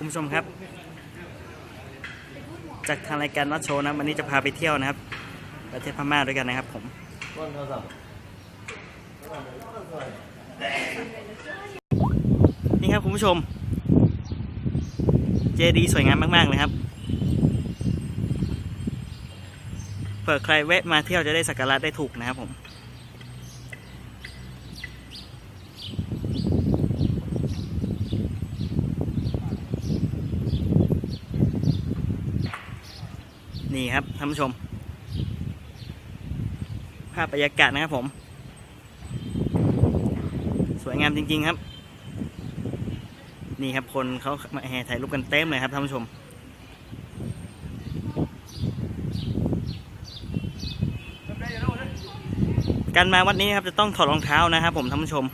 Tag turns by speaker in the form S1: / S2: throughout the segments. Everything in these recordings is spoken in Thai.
S1: คุณผู้ชมครับ จากทางรายการนัดโชว์นะวันนี้จะพาไปเที่ยวนะครับ ประเทศพม่าด้วยกันนะครับผมนี่ครับคุณผู้ชม เจดีสวยงามมาก ๆ เลยครับเผื่อใครแวะมาเที่ยวจะได้สักการะได้ถูกนะครับผม นี่ครับท่านผู้ชม ภาพบรรยากาศนะครับผม สวยงามจริง ๆครับ นี่ครับคนเขามาแห่ถ่ายรูปกันเต็มเลยครับท่านผู้ชมการมาวัดนี้ครับจะต้องถอดรองเท้านะครับผมท่านผู้ชม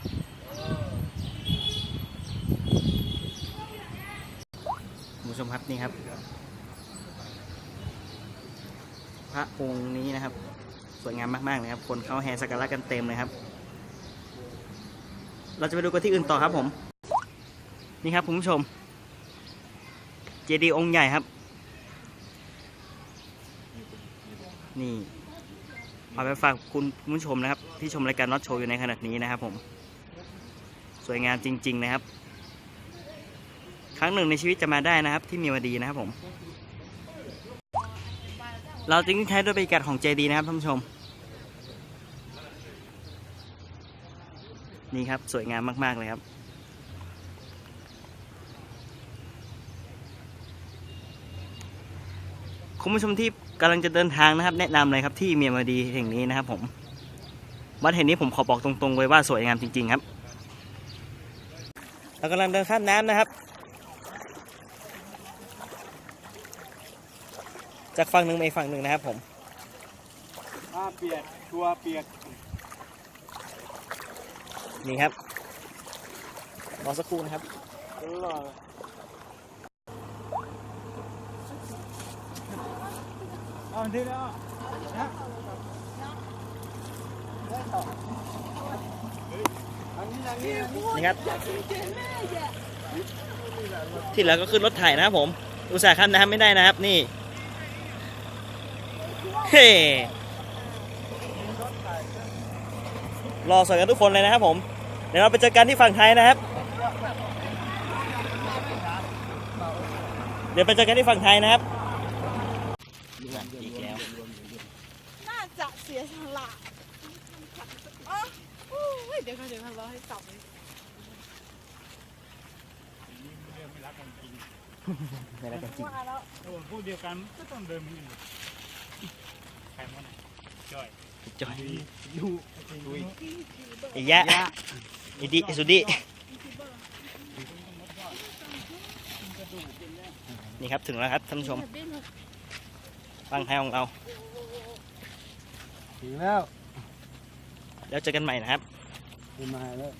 S1: ผู้ชมครับนี่ครับ ระองค์นี้นะครับ สวยงามมากๆเลยครับ คนเขาแห่สักการะกันเต็มเลยครับ เราจะไปดูกันที่อื่นต่อครับผม นี่ครับคุณผู้ชม เจดีย์องค์ใหญ่ครับ นี่เอาไปฝากคุณผู้ชมนะครับ ที่ชมรายการน็อตโชว์อยู่ในขณะนี้นะครับผม สวยงามจริง ๆ นะครับ ครั้งหนึ่งในชีวิตจะมาได้นะครับ ที่มีวดีนะครับผม เราจึงใช้ด้วยบริการของเจดีนะครับท่านผู้ชม นี่ครับสวยงามมาก ๆ เลยครับ คุณผู้ชมที่กำลังจะเดินทางนะครับ แนะนำเลยครับที่เมียมาดีแห่งนี้นะครับผมวัดแห่งนี้ผมขอบอกตรงๆเลยว่าสวยงามจริง ๆ ครับ เรากำลังเดินข้ามน้ำนะครับ จากฝั่งหนึ่งไปอีกฝั่งหนึ่งนะครับผม
S2: ผ้าเปียกตัวเปียก
S1: นี่ครับรอสักครู่นะครับ
S2: ตลอดเอาทีแล้วนะอันนี้อันนี้อันนี้
S1: นี่ครับ ที่เหลือก็ขึ้นรถไถนะครับผม อุตส่าห์ข้ามน้ำไม่ได้นะครับนี่ เฮ้รอสวยกันทุกคนเลยนะครับผมเดี๋ยวเราไปเจอกันที่ฝั่งไทยนะครับ เดี๋ยวไปเจอกันที่ฝั่งไทยนะครับอีกแล้ว
S3: น่าจะเสียสละอ๋อโอ้ยเดี๋ยวกันเดี๋ยวกันรอให้กลับเลย
S1: ไม่ได้กันจริง
S3: ว่าแล้ว
S2: โอ้พูดเดียวกันก็ต้องเดินไปอีก ใครมาไหนจ่อย
S1: จอย
S2: ดูดู
S1: ไอ้ยะไอ้ดิไอ้สุดินี่ครับถึงแล้วครับท่านผู้ชมฟังไทยของเรา
S2: ถึงแล้ว
S1: แล้วเจอกันใหม่นะครับ
S2: มาแล้ว